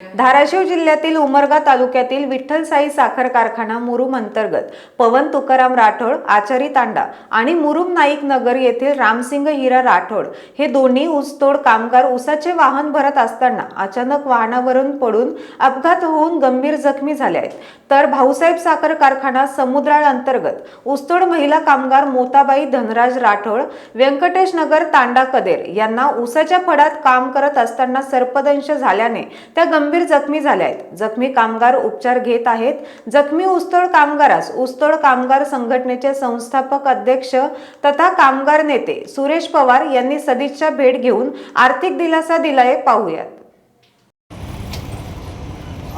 धाराशिव जिल्ह्यातील उमरगा तालुक्यातील विठ्ठलसाई साखर कारखाना मुरुम अंतर्गत पवन तुकाराम राठोड आचारी तांडा आणि मुरुम नाईक नगर येथील रामसिंग हिरा राठोड हे दोन्ही ऊसतोड कामगार ऊसाचे वाहन भरत असताना अचानक वाहनावरून पडून अपघात होऊन गंभीर जखमी झाले आहेत. तर भाऊसाहेब साखर कारखाना समुद्राळ अंतर्गत ऊसतोड महिला कामगार मोताबाई धनराज राठोड व्यंकटेश नगर तांडा कदेर यांना ऊसाच्या फडात काम करत असताना सर्पदंश झाल्याने त्या गंभीर जखमी झाल्या आहेत. जखमी कामगार उपचार घेत आहेत. जखमी ऊसतोड कामगारास ऊसतोड कामगार संघटनेचे संस्थापक अध्यक्ष तथा कामगार नेते सुरेश पवार यांनी सदिच्छा भेट घेऊन आर्थिक दिलासा दिलाय. पाहूयात.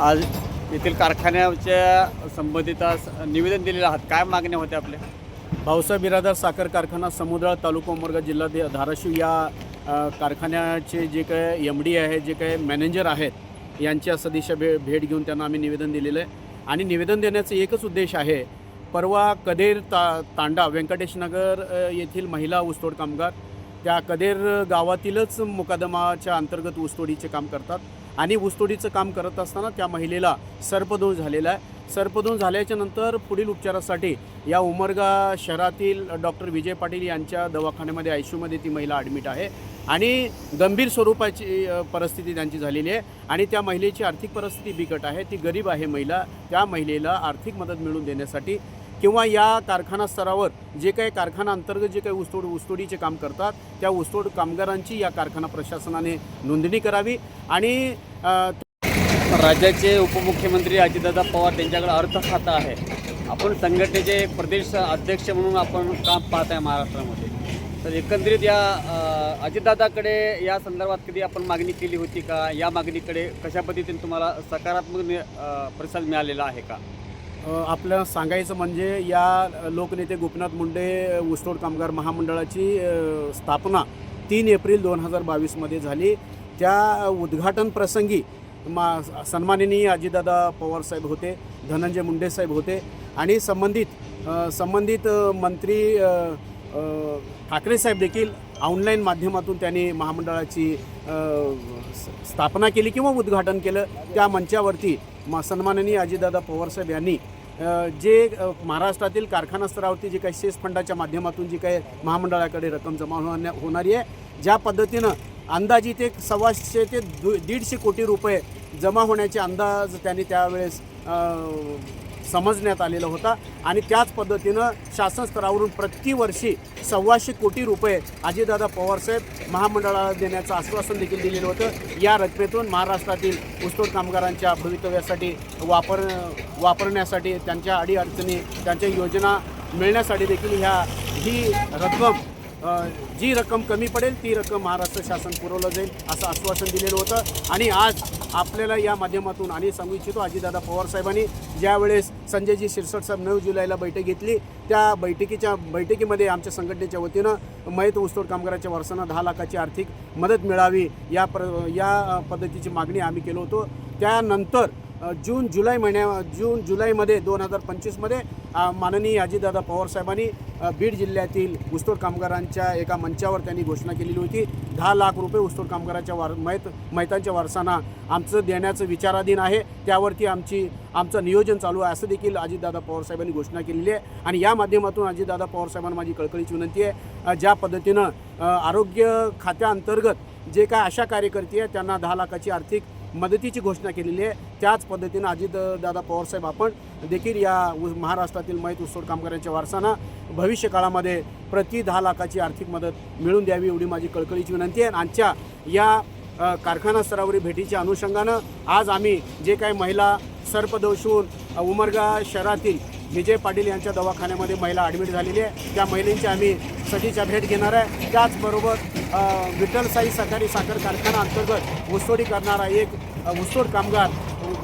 आज येथील कारखान्याच्या संबंधित निवेदन दिलेलं आहात काय मागण्या होत्या आपल्या? भाऊसाहेब बिरादर साखर कारखाना समुद्र तालुका उमरगा जिल्हा दे- धाराशिव या कारखान्याचे जे काय एम डी आहे जे काही मॅनेजर आहेत यांच्या सदिशा भे भेट घेऊन त्यांना आम्ही निवेदन दिलेलं आहे. आणि निवेदन देण्याचं एकच उद्देश आहे परवा कदेर ता तांडा व्यंकटेशनगर येथील महिला ऊसतोड कामगार त्या कदेर गावातीलच मुकादमाच्या अंतर्गत ऊसतोडीचे काम करतात. आणि ऊसतोडीचं काम करत असताना त्या महिलेला सर्पदोष झालेला आहे. सर्पदोष झाल्याच्यानंतर पुढील उपचारासाठी या उमरगा शहरातील डॉक्टर विजय पाटील यांच्या दवाखान्यामध्ये आयमध्ये ती महिला ॲडमिट आहे. आणि गंभीर स्वरूपाची परिस्थिती त्यांची झालेली आहे. आणि त्या महिलेची आर्थिक परिस्थिती बिकट आहे. ती गरीब आहे महिला. त्या महिलेला आर्थिक मदत मिळवून देण्यासाठी किंवा या कारखाना स्तरावर जे काही कारखाना अंतर्गत जे काही ऊसतोड ऊसतोडीचे काम करतात त्या ऊसतोड कामगारांची या कारखाना प्रशासनाने नोंदणी करावी. आणि राज्याचे उपमुख्यमंत्री अजितदादा पवार त्यांच्याकडे अर्थ खातं आहे. आपण संघटनेचे प्रदेश अध्यक्ष म्हणून आपण काम पाहत आहे महाराष्ट्रामध्ये. तर एकंदरीत या अजितदादाकडे या संदर्भात कधी आपण मागणी केली होती का? या मागणीकडे कशा पद्धतीने तुम्हाला सकारात्मक नि- प्रतिसाद मिळालेला आहे का? आपलं सांगायचं म्हणजे या लोकनेते गोपीनाथ मुंडे ऊसतोड कामगार महामंडळाची स्थापना तीन एप्रिल दोन हजार बावीसमध्ये झाली. त्या उद्घाटन प्रसंगी मा सन्माननीय अजितदादा पवारसाहेब होते धनंजय मुंडे साहेब होते आणि संबंधित संबंधित मंत्री ठाकरे साहेब देखील ऑनलाईन माध्यमातून त्यांनी महामंडळाची स्थापना केली किंवा उद्घाटन केलं त्या मंचावरती म सन्माननीय अजितदादा पवारसाहेब यांनी जे महाराष्ट्रातील कारखाना स्तरावरती जे काही सेस फंडाच्या माध्यमातून जी काही महामंडळाकडे रक्कम जमा होण्या होणारी आहे ज्या पद्धतीनं अंदाजित एक सव्वाशे ते दु दीडशे कोटी रुपये जमा होण्याचे अंदाज त्यांनी त्यावेळेस समजण्यात आलेला होता आणि त्याच पद्धतीनं शासन स्तरावरून प्रतिवर्षी सव्वाशे कोटी रुपये अजितदादा पवारसाहेब महामंडळाला देण्याचं आश्वासन देखील दिलेलं होतं. या रकमेतून महाराष्ट्रातील ऊसतोड कामगारांच्या भवितव्यासाठी वापर वापरण्यासाठी त्यांच्या अडीअडचणी त्यांच्या योजना मिळण्यासाठी देखील ह्या ही रक्कम जी रक्कम कमी पडेल ती रक्कम महाराष्ट्र शासन पुरवलं जाईल असं आश्वासन दिलेलं होतं. आणि आज आपल्याला या माध्यमातून आणि सांगू इच्छितो अजितदादा पवार साहेबांनी ज्यावेळेस संजयजी शिरसट साहेब नऊ जुलैला बैठक घेतली त्या बैठकीच्या बैठकीमध्ये आमच्या संघटनेच्या वतीनं मयत ऊसतोड कामगाराच्या वर्षांना दहा लाखाची आर्थिक मदत मिळावी या प्र या पद्धतीची मागणी आम्ही केलो होतो. त्यानंतर जून जुलै महिन्या जून जुलैमध्ये दोन हजार पंचवीसमध्ये माननीय अजितदादा पवारसाहेबांनी बीड जिल्ह्यातील ऊसतोड कामगारांच्या एका मंचावर त्यांनी घोषणा केलेली होती. दहा लाख रुपये ऊसतोड कामगाराच्या वार मैत मैतांच्या वारसांना आमचं देण्याचं विचाराधीन आहे. त्यावरती आमची आमचं नियोजन चालू आहे असं देखील अजितदादा पवारसाहेबांनी घोषणा केलेली आहे. आणि या माध्यमातून अजितदादा पवारसाहेबांना माझी कळकळीची विनंती आहे ज्या पद्धतीनं आरोग्य खात्याअंतर्गत जे काय आशा कार्यकर्ते आहेत त्यांना दहा लाखाची आर्थिक मदतीची घोषणा केलेली आहे. त्याच पद्धतीनं अजितदादा पवारसाहेब आपण देखील या महाराष्ट्रातील मैत ऊसतोड कामगारांच्या वारसांना भविष्य काळामध्ये प्रति दहा लाखाची आर्थिक मदत मिळून द्यावी एवढी माझी कळकळीची विनंती आहे. आमच्या आजच्या या कारखाना स्तरावरील भेटीच्या अनुषंगानं आज आम्ही जे काही महिला सर्पदोषून उमरगा शहरातील विजय पाटील यांच्या दवाखान्यामध्ये महिला ॲडमिट झालेली आहे. त्या महिलेंची आम्ही सटीच्या भेट घेणार आहे. त्याचबरोबर विठ्ठलसाई साई सहकारी साखर कारखाना अंतर्गत ऊसतोडी करणारा एक अ, ऊसतोड कामगार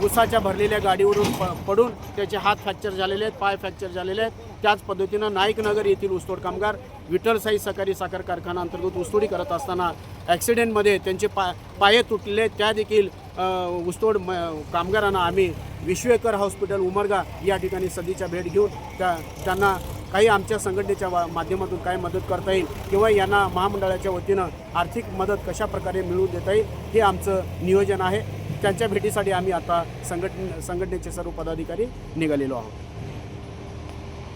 उसाच्या भरलेल्या गाडीवरून प पडून त्याचे हात फ्रॅक्चर झालेले आहेत पाय फ्रॅक्चर झालेले आहेत. त्याच पद्धतीनं नाईकनगर येथील ऊसतोड कामगार विठ्ठल साई सहकारी साखर कारखाना अंतर्गत ऊसतोडी करत असताना ॲक्सिडेंटमध्ये त्यांचे पा पाये तुटलेले त्या देखील ऊसतोड म कामगारांना आम्ही विश्वेकर हॉस्पिटल उमरगा या ठिकाणी सदीच्या भेट घेऊन त्या त्यांना काही आमच्या संघटनेच्या वा- माध्यमातून काय मदत करता येईल किंवा यांना महामंडळाच्या वतीनं आर्थिक मदत कशा प्रकारे मिळवून देता येईल हे आमचं नियोजन आहे. त्यांच्या भेटीसाठी आम्ही आता संघटन संघटनेचे सर्व पदाधिकारी निघालेलो आहोत.